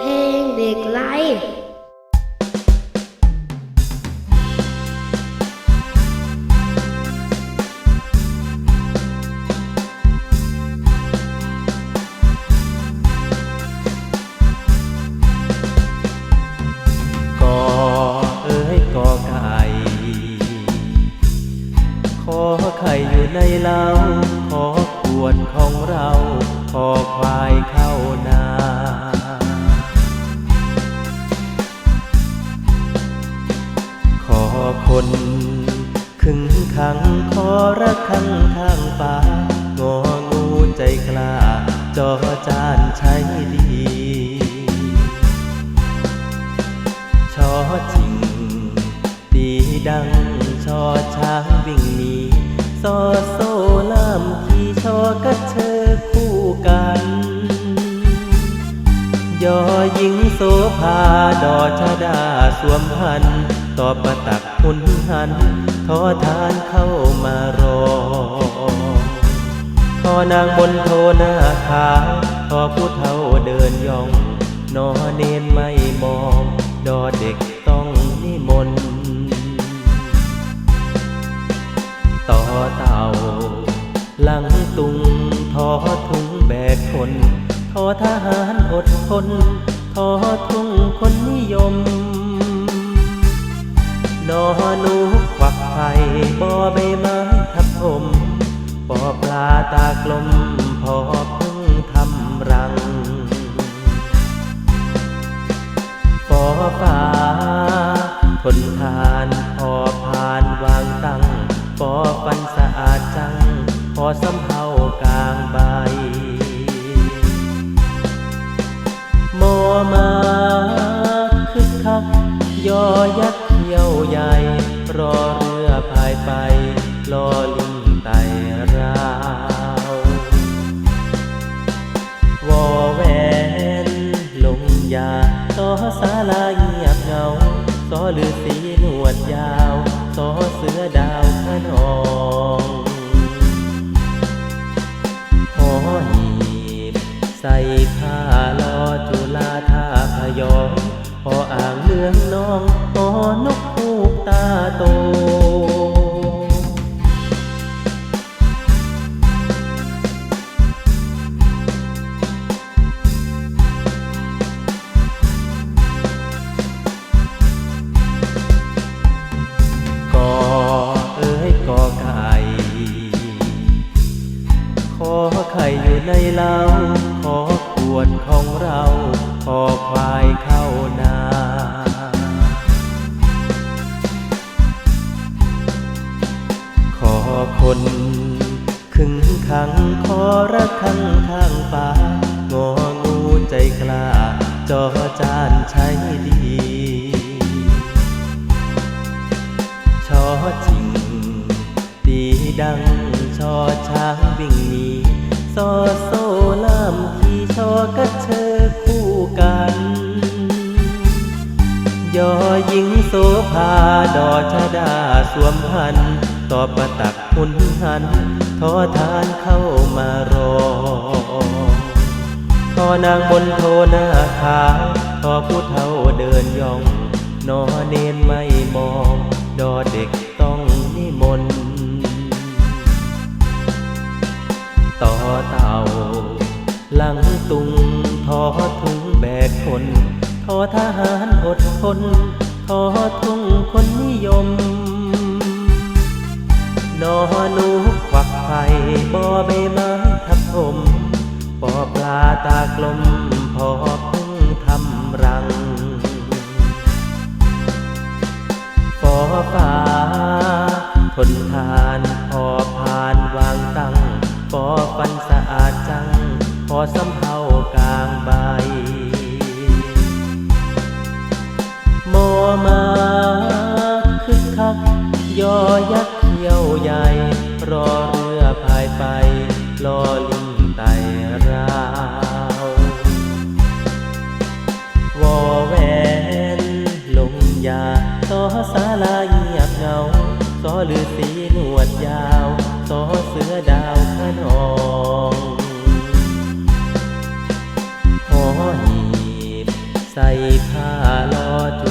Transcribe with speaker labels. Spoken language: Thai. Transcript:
Speaker 1: เพลงเด็กไล่
Speaker 2: กอเอ้ยกอไก่ขอไข่อยู่ในเล้าขอขวดของเรา ขอควายเข้า งทางป่างองูใจกล้า จอจานใช้ดีชอจริงดีดังชอช้างวิ่งหนีซอโซล่ามขี่ชอกระเชอคู่กัน ยอหญิงโสภาดอชดาสวมพันต่อประตักหุนหัน ทอทานเข้ามารอ ทอนางบนโทหน้าขาวทอผู้เฒ่าเดินย่อง นอเนนไม่มอง ดอเด็กต้องนิมนต์ต่อเต่า หลังตุงทอทุงแบกคนทอทหารอดทนทอทุ่งคนนิยม นอหนูควักไข่บอใบไม้ทับถมาตากลมพอพึ่งทำรังฟอฟ้าทนทานพอผ่านวางตั้งฟอฟันสะอาดจัง พอสำเภากลางใบมอมาคึกคักยอยักเที่ยวใหญ่ รอเรือพายไป รอลิ ส่ผ้าลอจุลาท่าพยองพออ่างเลืองน้องหอนกคูกตาโตกอเอ้ยกอไก่ขอไข่อยู่ในเล้า วดของเราขอควายเข้านาขอคนขึงขังขอรักขังทางป่างองูใจกล้าจอจานใช้ดีชอจริงดีดังชอช้างวิ่งหนีซอโญิงโสภาดอชดาสวมพันต่อประตักหุนหันทอทานเข้ามารอทอนางบนโทนาขาวทอผู้เฒ่าเดินย่อง นอเนนไม่มอง ดอเด็กต้องนิมนต์ต่อเต่า หลังตุงทอทุงแบกคน ทอทหารอดทน ทอทุ่งคนนิยม นอหนูควักไข่บอใบไม้ทับถมปอปลาตากลมพอพึ่งทำรังฟอฟ้า อยักษ์เขี้ยวใหญ่ รอเรือพายไปรอลิงไตราววอแวนลงยาสอสาลาเงียบเงาสอลือษีนวดยาวสอเสือดาวขนองหอหีบใส่ผ้าลอจ